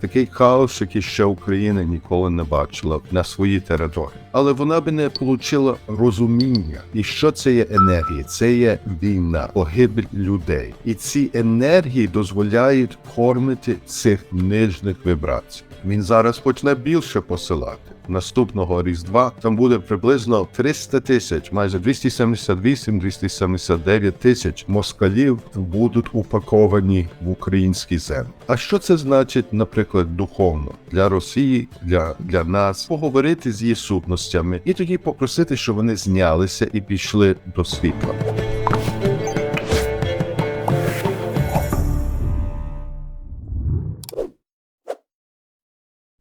Такий хаос, який ще Україна ніколи не бачила на своїй території. Але вона би не отримала розуміння. І що це є енергія? Це є війна, погибель людей. І ці енергії дозволяють кормити цих нижних вибрацій. Він зараз почне більше посилати. Наступного різдва там буде приблизно 300 тисяч, майже 278-279 тисяч москалів будуть упаковані в українські землі. А що це значить, наприклад, духовно для Росії, для, для нас поговорити з її сутностями і тоді попросити, щоб вони знялися і пішли до світла.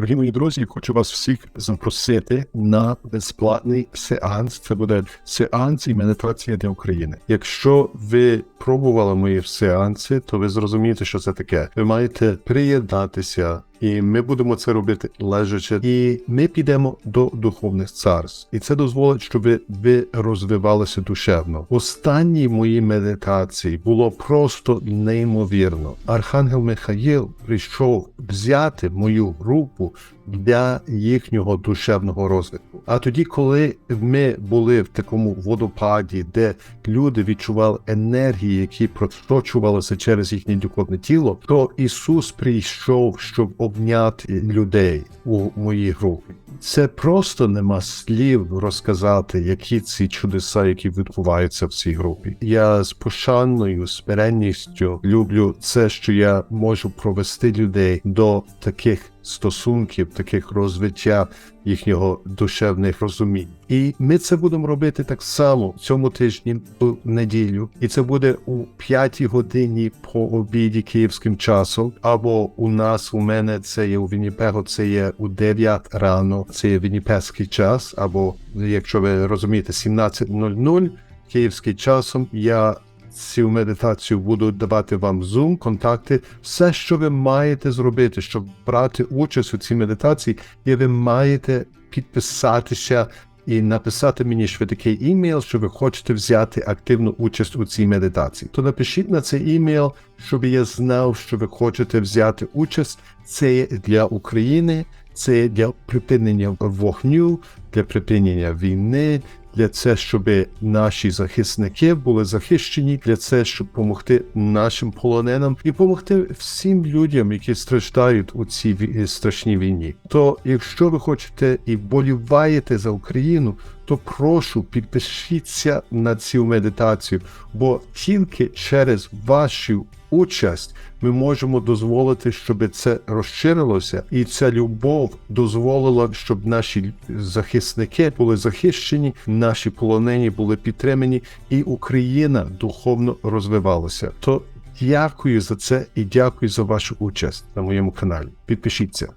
Дорогі мої друзі, хочу вас всіх запросити на безплатний сеанс. Це буде сеанс і медитація для України. Якщо ви пробували мої сеанси, то ви зрозумієте, що це таке. Ви маєте приєднатися, і ми будемо це робити лежачи. І ми підемо до духовних царств. І це дозволить, щоб ви, ви розвивалися душевно. Останні мої медитації було просто неймовірно. Архангел Михаїл прийшов взяти мою групу для їхнього душевного розвитку. А тоді, коли ми були в такому водопаді, де люди відчували енергії, які просочувалися через їхнє духовне тіло, то Ісус прийшов, щоб обняти людей у моїй групі. Це просто нема слів розказати, які ці чудеса, які відбуваються в цій групі. Я з пошаною, смиренністю люблю це, що я можу провести людей до таких стосунків, таких розвиття їхнього душевних розумінь. І ми це будемо робити так само цьому тижні в неділю, і це буде у п'ятій годині по обіді київським часом. Або у нас, у мене це є у Вінніпего, це є у 9 рано, це є вінніпезький час, або якщо ви розумієте, 17.00 київським часом. Я цю медитацію буду давати вам Zoom, контакти, все, що ви маєте зробити, щоб брати участь у цій медитації, і ви маєте підписатися і написати мені швидкий імейл, що ви хочете взяти активну участь у цій медитації. То напишіть на цей імейл, щоб я знав, що ви хочете взяти участь. Це для України, це для припинення вогню, для припинення війни, для це, щоб наші захисники були захищені, для це, щоб допомогти нашим полоненим і допомогти всім людям, які страждають у цій страшній війні. То, якщо ви хочете і боліваєте за Україну, то прошу підпишіться на цю медитацію, бо тільки через вашу участь ми можемо дозволити, щоб це розширилося, і ця любов дозволила, щоб наші захисники були захищені, наші полонені були підтримані, і Україна духовно розвивалася. То дякую за це і дякую за вашу участь на моєму каналі. Підпишіться.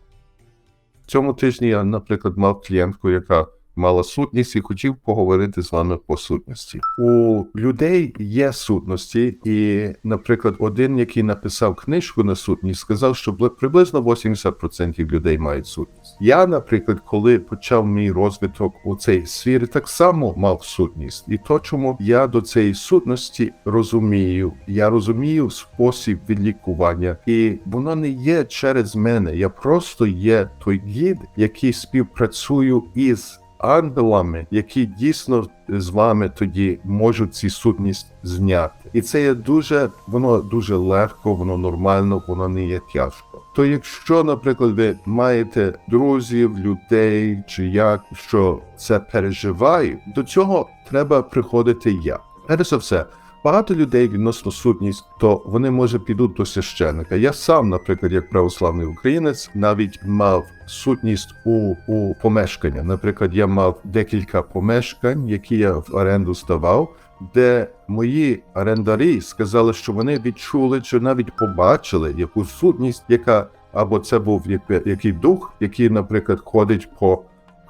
Цьому тижні я, наприклад, мав клієнтку, яка мала сутність і хотів поговорити з вами по сутності. У людей є сутності, і, наприклад, один, який написав книжку на сутність, сказав, що бли- приблизно 80% людей мають сутність. Я, наприклад, коли почав мій розвиток у цій сфері, так само мав сутність, і то, чому я до цієї сутності розумію, я розумію спосіб відлікування, і воно не є через мене. Я просто є той гід, який співпрацюю із ангелами, які дійсно з вами тоді можуть ці сутність зняти. І це є дуже, воно дуже легко, воно нормально, воно не є тяжко. То якщо, наприклад, ви маєте друзів, людей чи як, що це переживають, до цього треба приходити я. Перш за все, багато людей відносно сутність, то вони може підуть до священника. Я сам, наприклад, як православний українець, навіть мав сутність у, у помешкання. Наприклад, я мав декілька помешкань, які я в оренду здавав, де мої орендарі сказали, що вони відчули чи навіть побачили яку сутність, яка або це був який, який дух, який, наприклад, ходить по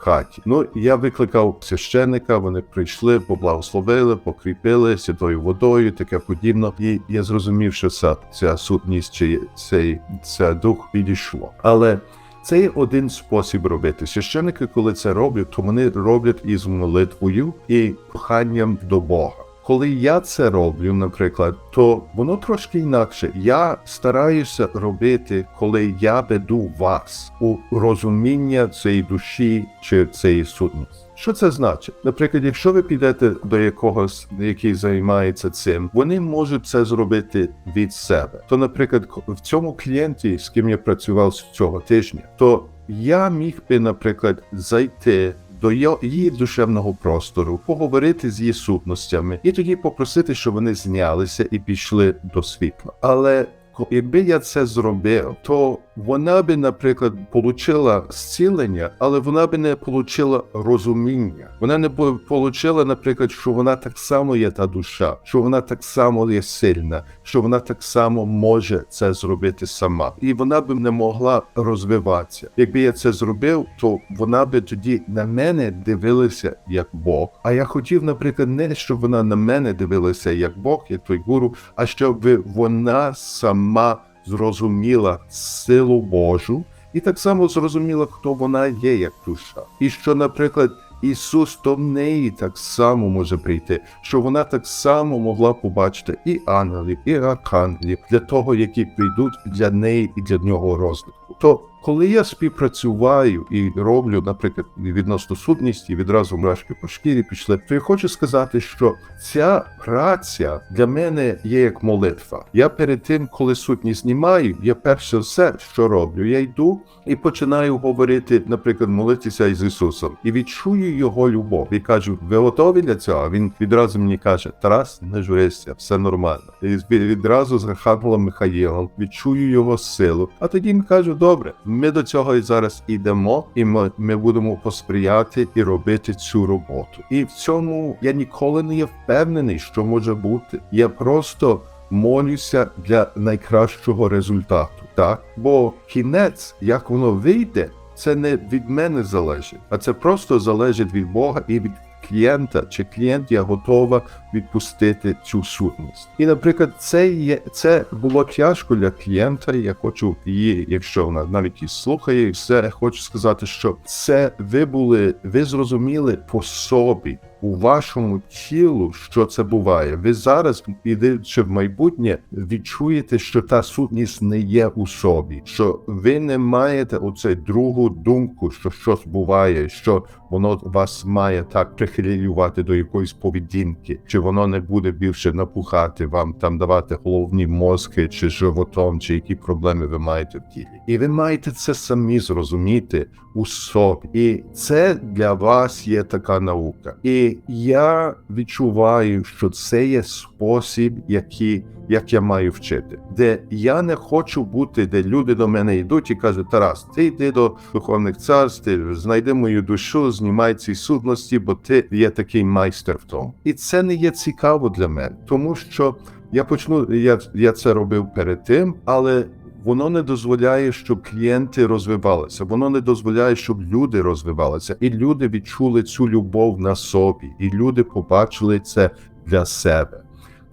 хаті. Ну, я викликав священника, вони прийшли, поблагословили, покріпили святою водою, таке подібне. І я зрозумів, що ця, ця сутність чи цей ця дух підійшло. Але це є один спосіб робити. Священники, коли це роблять, то вони роблять із молитвою і проханням до Бога. Коли я це роблю, наприклад, то воно трошки інакше. Я стараюся робити, коли я веду вас у розуміння цієї душі чи цієї сутності. Що це значить? Наприклад, якщо ви підете до якогось, який займається цим, вони можуть це зробити від себе. То, наприклад, в цьому клієнті, з ким я працював з цього тижня, то я міг би, наприклад, зайти до її душевного простору, поговорити з її сутностями і тоді попросити, щоб вони знялися і пішли до світла. Але якби я це зробив, то вона би, наприклад, получила зцілення, але вона би не получила розуміння. Вона не бу- получила, наприклад, що вона так само є та душа, що вона так само є сильна, що вона так само може це зробити сама, і вона би не могла розвиватися. Якби я це зробив, то вона би тоді на мене дивилася як Бог. А я хотів, наприклад, не щоб вона на мене дивилася як Бог, як той гуру, а щоб вона сама зрозуміла силу Божу і так само зрозуміла, хто вона є як душа. І що, наприклад, Ісус до неї так само може прийти, що вона так само могла побачити і ангелів, і архангелів для того, які прийдуть для неї і для нього розвитку. То коли я співпрацюваю і роблю, наприклад, відносно сутності, відразу мурашки по шкірі пішли, то я хочу сказати, що ця праця для мене є як молитва. Я перед тим, коли сутність знімаю, я перше все, що роблю, я йду і починаю говорити, наприклад, молитися із Ісусом, і відчую його любов. І кажу, ви готові для цього? Він відразу мені каже: Тарас, не журися, все нормально. І відразу з Архангелом Михаїлом відчую його силу. А тоді він каже: добре, ми до цього і зараз ідемо, і ми, ми будемо посприяти і робити цю роботу. І в цьому я ніколи не є впевнений, що може бути. Я просто молюся для найкращого результату. Так, бо кінець, як воно вийде, це не від мене залежить, а це просто залежить від Бога і від клієнта, чи клієнт я готова відпустити цю сутність. І, наприклад, це є це було тяжко для клієнта. Я хочу її, якщо вона навіть і слухає, і все хочу сказати, що це ви були, ви зрозуміли по собі. У вашому тілу, що це буває, ви зараз, ідучи в майбутнє, відчуєте, що та сутність не є у собі, що ви не маєте оце другу думку, що щось буває, що воно вас має так прихилювати до якоїсь поведінки, чи воно не буде більше напухати вам, там давати головні мозки, чи животом, чи які проблеми ви маєте в тілі. І ви маєте це самі зрозуміти у собі. І це для вас є така наука. І я відчуваю, що це є спосіб, який, як я маю вчити, де я не хочу бути, де люди до мене йдуть і кажуть, Тарас, ти йди до духовних царств, знайди мою душу, знімай ці судності, бо ти є такий майстер в тому. І це не є цікаво для мене, тому що я почну, я, я це робив перед тим, але воно не дозволяє, щоб клієнти розвивалися. Воно не дозволяє, щоб люди розвивалися, і люди відчули цю любов на собі, і люди побачили це для себе.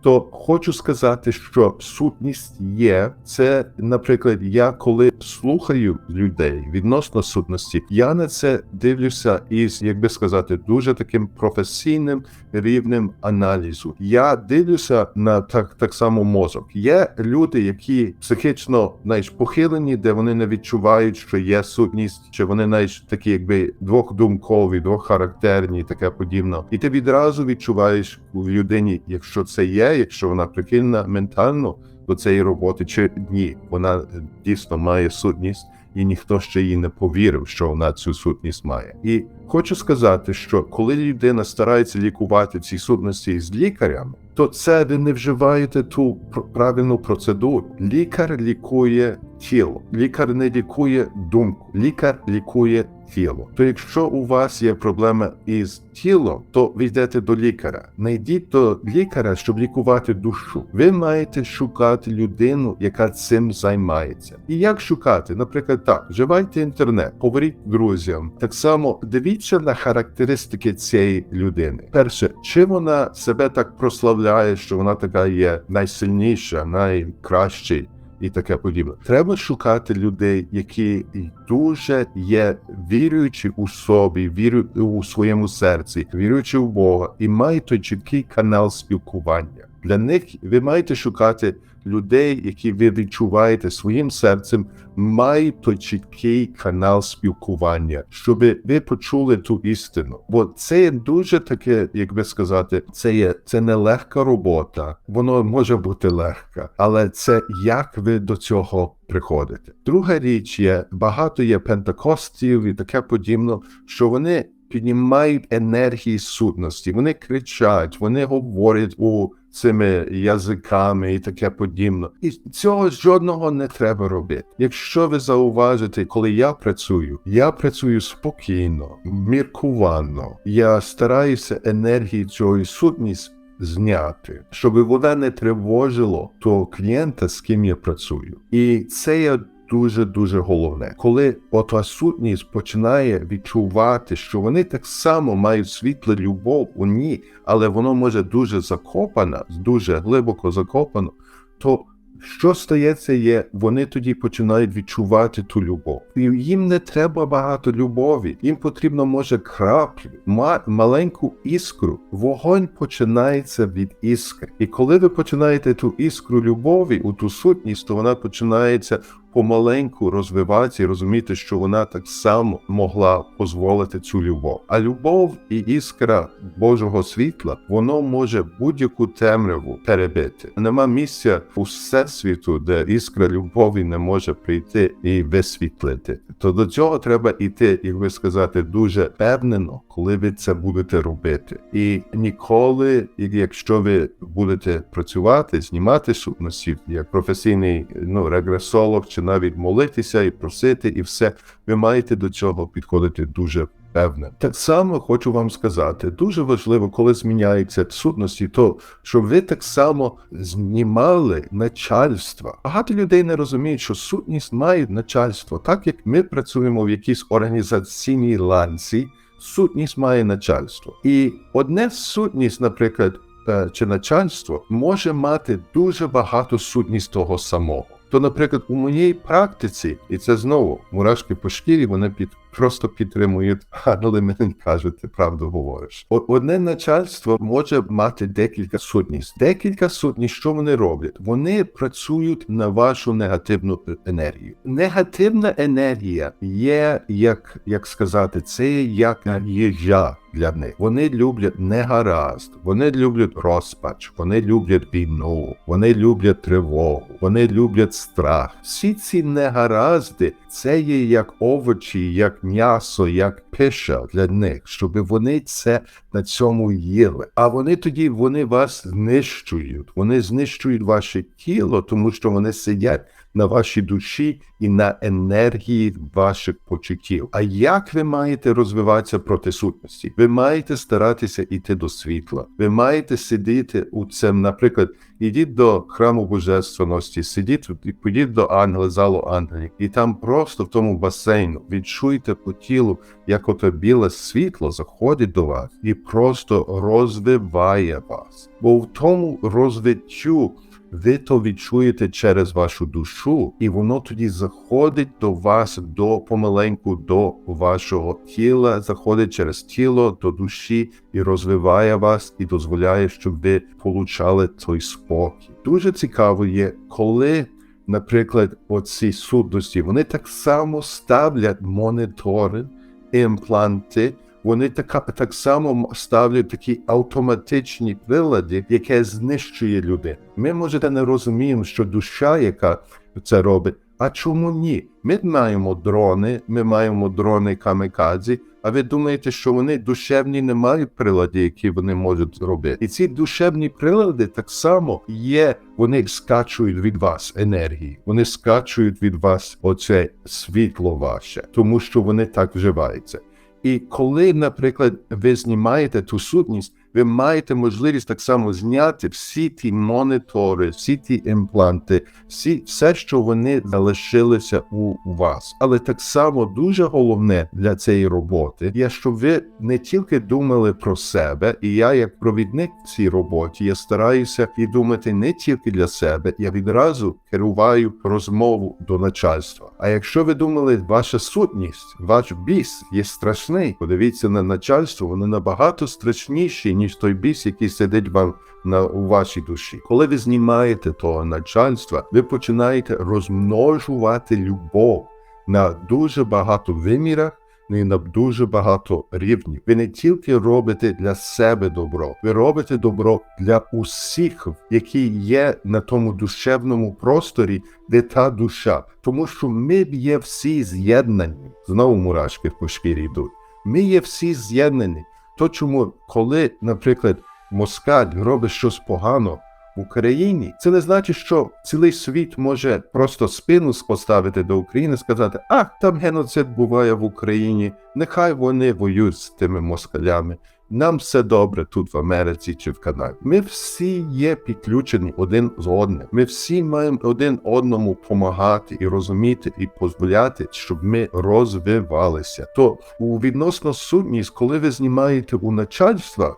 То хочу сказати, що сутність є. Це, наприклад, я коли слухаю людей відносно сутності, я на це дивлюся із, як би сказати, дуже таким професійним рівнем аналізу. Я дивлюся на так, так само мозок. Є люди, які психічно знаєш, похилені, де вони не відчувають, що є сутність, чи вони знаєш, такі, якби двохдумкові, двоххарактерні, таке подібне. І ти відразу відчуваєш у людині, якщо це є, якщо вона прихильна ментально до цієї роботи, чи ні, вона е, дійсно має сутність. І ніхто ще їй не повірив, що вона цю сутність має. І хочу сказати, що коли людина старається лікувати ці сутності з лікарями, то це ви не вживаєте ту правильну процедуру. Лікар лікує тіло, лікар не лікує думку, лікар лікує тіло. То якщо у вас є проблема із тілом, то ви йдете до лікаря. Не йдіть до лікаря, щоб лікувати душу. Ви маєте шукати людину, яка цим займається. І як шукати? Наприклад, так, вживайте інтернет, говоріть друзям. Так само дивіться на характеристики цієї людини. Перше, чи вона себе так прославляє, що вона така є найсильніша, найкращий і таке подібне. Треба шукати людей, які дуже є віруючі у собі, вірю у своєму серці, віруючи в Бога, і мають той чіткий канал спілкування. Для них ви маєте шукати людей, які ви відчуваєте своїм серцем, мають чіткий канал спілкування, щоб ви почули ту істину. Бо це є дуже таке, як би сказати, це є це не легка робота, воно може бути легка, але це як ви до цього приходите. Друга річ є багато є пентакостів і таке подібне, що вони. Піднімають енергії сутності, вони кричать, вони говорять у цими язиками і таке подібне. І цього жодного не треба робити. Якщо ви зауважите, коли я працюю, я працюю спокійно, міркувано. Я стараюся енергії цієї сутність зняти, щоб вона не тривожило того клієнта, з ким я працюю. І це є дуже дуже головне, коли ота сутність починає відчувати, що вони так само мають світле любов у ній, але воно може дуже закопано, дуже глибоко закопано, то що стається є, вони тоді починають відчувати ту любов. І їм не треба багато любові, їм потрібно може краплю, ма- маленьку іскру. Вогонь починається від іскри. І коли ви починаєте ту іскру любові, у ту сутність, то вона починається помаленьку розвиватися і розуміти, що вона так само могла дозволити цю любов. А любов і іскра Божого світла, воно може будь-яку темряву перебити. Нема місця у всесвіту, де іскра любові не може прийти і висвітлити. То до цього треба йти, як ви сказати, дуже впевнено, коли ви це будете робити. І ніколи, якщо ви будете працювати, знімати сутності як професійний ну, регресолог, чи навіть молитися і просити, і все, ви маєте до цього підходити дуже певне. Так само хочу вам сказати, дуже важливо, коли зміняються сутності, то щоб ви так само знімали начальство. Багато людей не розуміють, що сутність має начальство, так як ми працюємо в якійсь організаційній ланці. Сутність має начальство. І одне сутність, наприклад, е, чи начальство може мати дуже багато сутність того самого. То, наприклад, у моїй практиці, і це знову мурашки по шкірі, вона під просто підтримують, але мені кажуть, ти правду говориш. Одне начальство може мати декілька сутність. Декілька сутність, що вони роблять? Вони працюють на вашу негативну енергію. Негативна енергія є, як, як сказати, це як їжа для них. Вони люблять негаразд, вони люблять розпач, вони люблять війну, вони люблять тривогу, вони люблять страх. Всі ці негаразди це є як овочі, як м'ясо, як пиша для них, щоб вони це на цьому їли. А вони тоді вони вас знищують. Вони знищують ваше тіло, тому що вони сидять на вашій душі і на енергії ваших почуттів. А як ви маєте розвиватися проти сутності? Ви маєте старатися йти до світла. Ви маєте сидіти у цьому, наприклад, ідіть до храму божественності, сидіть, підіть до ангела, залу ангелів, і там просто в тому басейну відчуйте по тілу, як ото біле світло заходить до вас і просто розвиває вас. Бо в тому розвиттю ви то відчуєте через вашу душу, і воно тоді заходить до вас до помаленьку до вашого тіла, заходить через тіло до душі і розвиває вас, і дозволяє, щоб ви получали той спокій. Дуже цікаво є, коли. Наприклад, оці судності, вони так само ставлять монітори, імпланти, вони так, так само ставлять такі автоматичні прилади, яке знищує людину. Ми можете не розуміємо, що душа, яка це робить. А чому ні? Ми маємо дрони, ми маємо дрони камікадзі, а ви думаєте, що вони душевні не мають приладів, які вони можуть зробити? І ці душевні прилади так само є, вони скачують від вас енергії, вони скачують від вас оце світло ваше, тому що вони так вживаються. І коли, наприклад, ви знімаєте ту сутність, ви маєте можливість так само зняти всі ті монітори, всі ті імпланти, всі, все, що вони залишилися у вас. Але так само дуже головне для цієї роботи є, щоб ви не тільки думали про себе, і я, як провідник в цій роботі, я стараюся і думати не тільки для себе, я відразу керуваю розмову до начальства. А якщо ви думали, ваша сутність, ваш біс є страшний, подивіться на начальство, воно набагато страшніші, ніж той біс, який сидить вам на у вашій душі. Коли ви знімаєте того начальства, ви починаєте розмножувати любов на дуже багато вимірах. І на дуже багато рівнів. Ви не тільки робите для себе добро, ви робите добро для усіх, які є на тому душевному просторі, де та душа. Тому що ми є всі з'єднані. Знову мурашки по шкірі йдуть. Ми є всі з'єднані. То чому, коли, наприклад, москаль робить щось погано в Україні, це не значить, що цілий світ може просто спину поставити до України, сказати: ах, там геноцид буває в Україні, нехай вони воюють з тими москалями. Нам все добре тут в Америці чи в Канаді. Ми всі є підключені один з одним. Ми всі маємо один одному допомагати і розуміти, і дозволяти, щоб ми розвивалися. То у відносно сутність, коли ви знімаєте у начальства,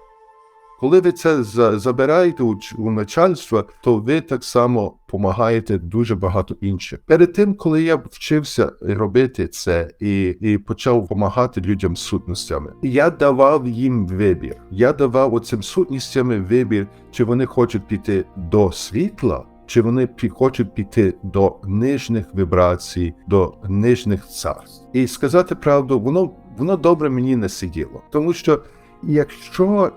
коли ви це забираєте у, у начальство, то ви так само допомагаєте дуже багато інших. Перед тим, коли я вчився робити це і, і почав допомагати людям з сутностями, я давав їм вибір. Я давав оцим сутностями вибір, чи вони хочуть піти до світла. Чи вони хочуть піти до нижніх вібрацій, до нижніх царств? І сказати правду, воно воно добре мені не сиділо, тому що якщо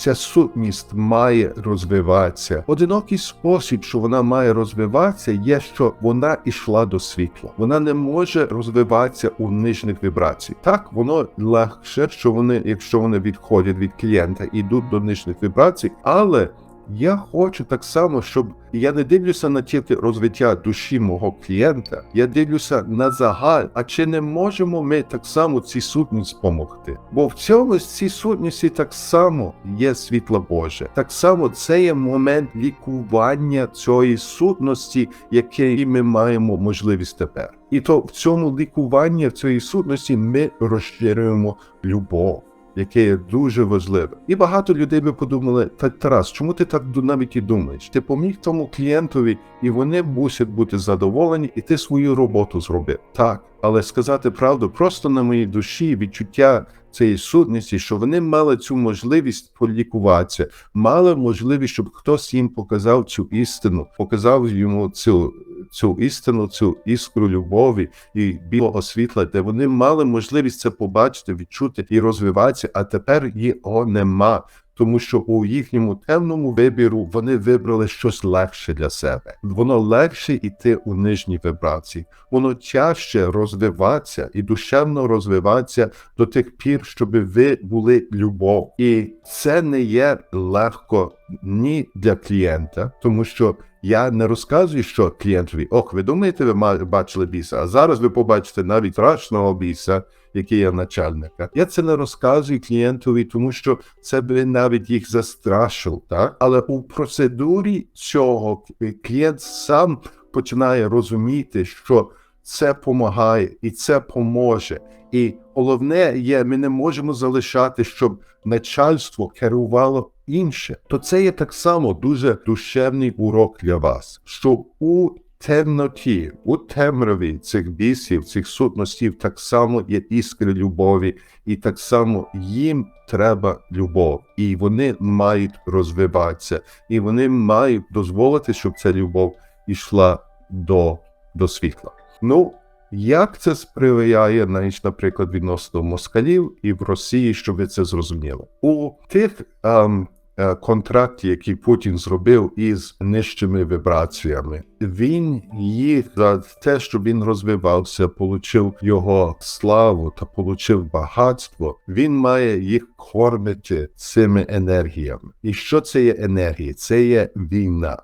ця сутність має розвиватися. Одинокий спосіб, що вона має розвиватися, є, що вона йшла до світла. Вона не може розвиватися у нижніх вібрацій. Так, воно легше, що вони, якщо вони відходять від клієнта, йдуть до нижніх вібрацій, але. Я хочу так само, щоб я не дивлюся на тільки розвиття душі мого клієнта, я дивлюся на загаль. А чи не можемо ми так само цій сутність допомогти? Бо в цьому цій сутності так само є світло Боже. Так само це є момент лікування цієї сутності, який ми маємо можливість тепер. І то в цьому лікуванні цієї сутності ми розширюємо любов яке є дуже важливе. І багато людей би подумали: та Тарас, чому ти так навіть і думаєш? Ти поміг тому клієнтові, і вони мусять бути задоволені, і ти свою роботу зробив. Так, але сказати правду, просто на моїй душі відчуття цієї сутності, що вони мали цю можливість полікуватися, мали можливість, щоб хтось їм показав цю істину, показав йому цю. Цю істину, цю іскру любові і білого світла, де вони мали можливість це побачити, відчути і розвиватися, а тепер його нема. Тому що у їхньому темному вибіру вони вибрали щось легше для себе. Воно легше йти у нижні вібрації, воно тяжче розвиватися і душевно розвиватися до тих пір, щоб ви були любов. І це не є легко ні для клієнта, тому що я не розказую, що клієнтові, ох, ви думаєте, ви бачили біса, а зараз ви побачите навіть страшного біса, який є начальника. Я це не розказую клієнтові, тому що це би навіть їх застрашив. Так? Але у процедурі цього клієнт сам починає розуміти, що це допомагає і це поможе. І головне є, ми не можемо залишати, щоб начальство керувало інше. То це є так само дуже душевний урок для вас, що у темноті, у темряві цих бісів, цих сутностів, так само є іскри любові, і так само їм треба любов, і вони мають розвиватися, і вони мають дозволити, щоб ця любов йшла до, до світла. Ну, як це сприяє, навіть, наприклад, відносно москалів і в Росії, щоб ви це зрозуміли? У тих ем, е, контракті, які Путін зробив із нижчими вібраціями, він їх за те, що він розвивався, получив його славу та получив багатство. Він має їх кормити цими енергіями. І що це є енергії? Це є війна,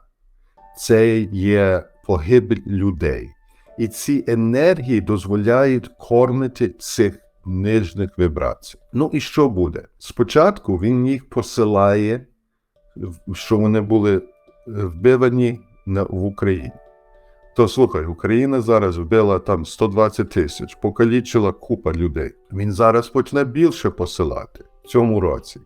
це є погибель людей. І ці енергії дозволяють кормити цих нижніх вібрацій. Ну і що буде? Спочатку він їх посилає, що вони були вбивані в Україні. То слухай, Україна зараз вбила там 120 тисяч, покалічила купа людей. Він зараз почне більше посилати в цьому році.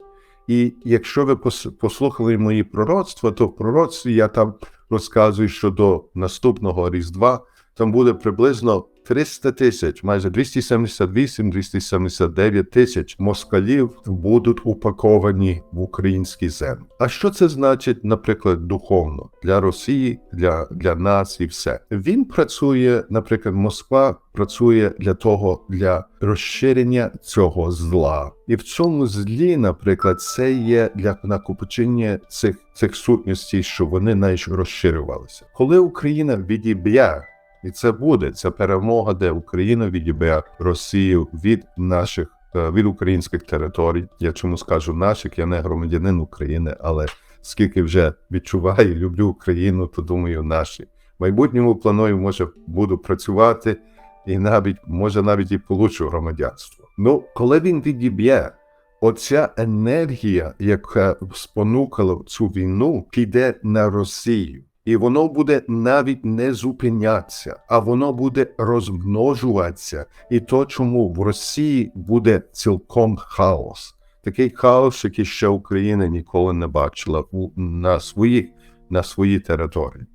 І якщо ви послухали мої пророцтва, то в пророцтві я там розказую, що до наступного Різдва там буде приблизно 300 тисяч, майже 278-279 тисяч москалів будуть упаковані в українські землі. А що це значить, наприклад, духовно для Росії, для, для нас і все? Він працює, наприклад, Москва працює для того, для розширення цього зла. І в цьому злі, наприклад, це є для накопичення цих, цих сутностей, що вони найш розширювалися. Коли Україна відіб'є і це буде ця перемога, де Україна відіб'є Росію від наших е, від українських територій. Я чому скажу наших, я не громадянин України, але скільки вже відчуваю, люблю Україну, то думаю, наші. Майбутньому планую, може, буду працювати і навіть може навіть і получу громадянство. Ну, коли він відіб'є. Оця енергія, яка спонукала цю війну, піде на Росію. І воно буде навіть не зупинятися, а воно буде розмножуватися. І то, чому в Росії буде цілком хаос. Такий хаос, який ще Україна ніколи не бачила у- на своїх на своїй території.